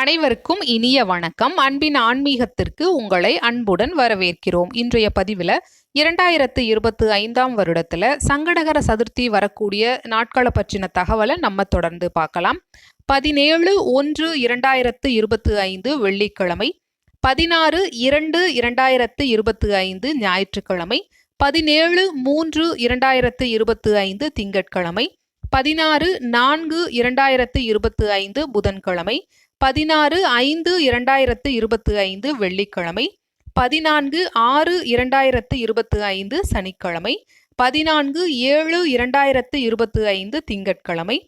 அனைவருக்கும் இனிய வணக்கம். அன்பின் ஆன்மீகத்திற்கு உங்களை அன்புடன் வரவேற்கிறோம். இன்றைய பதிவில் இரண்டாயிரத்து இருபத்தி ஐந்தாம் வருடத்தில் சங்கடகர சதுர்த்தி வரக்கூடிய நாட்களை பற்றின தகவலை நம்ம தொடர்ந்து பார்க்கலாம். பதினேழு ஒன்று இரண்டாயிரத்து இருபத்தி ஐந்து வெள்ளிக்கிழமை பதினாறு இரண்டு இரண்டாயிரத்து இருபத்தி ஐந்து ஞாயிற்றுக்கிழமை பதினேழு மூன்று இரண்டாயிரத்து இருபத்தி ஐந்து திங்கட்கிழமை பதினாறு நான்கு இரண்டாயிரத்து இருபத்தி ஐந்து புதன்கிழமை பதினாறு ஐந்து இரண்டாயிரத்து இருபத்தி ஐந்து வெள்ளிக்கிழமை பதினான்கு ஆறு இரண்டாயிரத்து இருபத்தி ஐந்து சனிக்கிழமை பதினான்கு ஏழு இரண்டாயிரத்து இருபத்தி ஐந்து திங்கட்கிழமை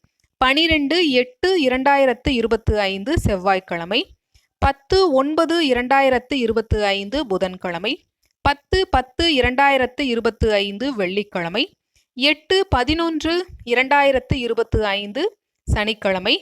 பனிரெண்டு எட்டு இரண்டாயிரத்து இருபத்தி ஐந்து செவ்வாய்க்கிழமை பத்து ஒன்பது இரண்டாயிரத்து இருபத்தி ஐந்து புதன்கிழமை பத்து பத்து இரண்டாயிரத்து இருபத்தி ஐந்து வெள்ளிக்கிழமை எட்டு பதினொன்று இரண்டாயிரத்து இருபத்து ஐந்து சனிக்கிழமை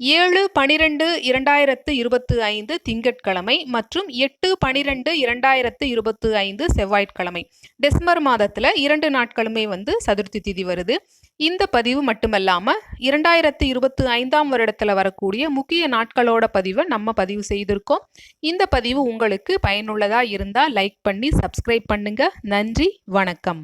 ஏழு பனிரெண்டு இரண்டாயிரத்து இருபத்து ஐந்து திங்கட்கிழமை மற்றும் எட்டு பனிரெண்டு இரண்டாயிரத்து இருபத்து ஐந்து செவ்வாய்க்கிழமை. டிசம்பர் மாதத்தில் இரண்டு நாட்களுமே வந்து சதுர்த்தி திதி வருது. இந்த பதிவு மட்டுமல்லாமல் இரண்டாயிரத்து இருபத்து ஐந்தாம் வருடத்தில் வரக்கூடிய முக்கிய நாட்களோட பதிவை நம்ம பதிவு செய்திருக்கோம். இந்த பதிவு உங்களுக்கு பயனுள்ளதாக இருந்தால் லைக் பண்ணி சப்ஸ்கிரைப் பண்ணுங்கள் நன்றி வணக்கம்.